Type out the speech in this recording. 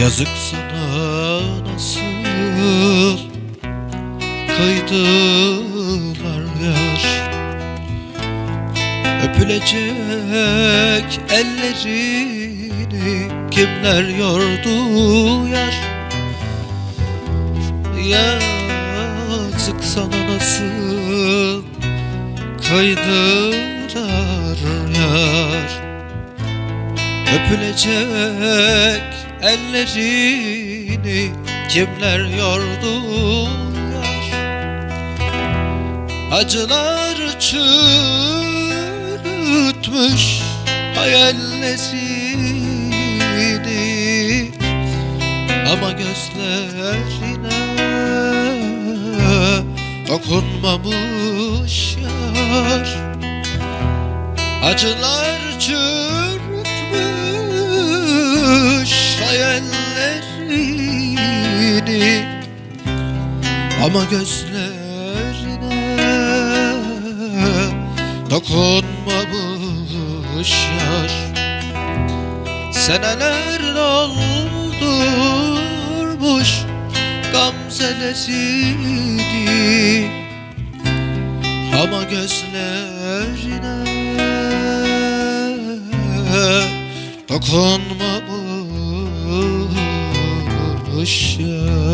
Yazık sana nasıl kıydılar yar. Öpülecek ellerini kimler yordu yar? Yazık sana nasıl kıydılar yar? Öpülecek ellerini kimler yordu yar Acılar çürütmüş hayallerini Ama gözlerine dokunmamış yar. Acılar çürütmüş hayallerini Ama gözlerine dokunmamış yar Seneler doldurmuş gamzelerini Ama gözlerine dokunmamış yar